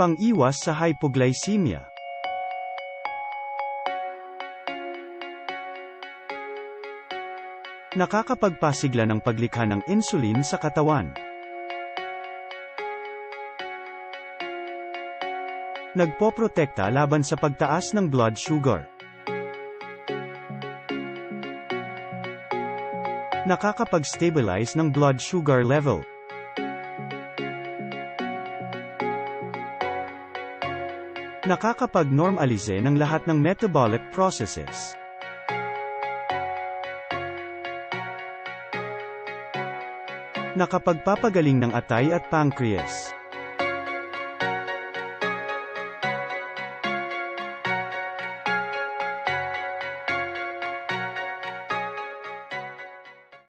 Pang-iwas sa hypoglycemia. Nakakapagpasigla ng paglikha ng insulin sa katawan. Nagpoprotekta laban sa pagtaas ng blood sugar. Nakakapag-stabilize ng blood sugar level. Nakakapag-normalize ng lahat ng metabolic processes. Nakapagpapagaling ng atay at pancreas.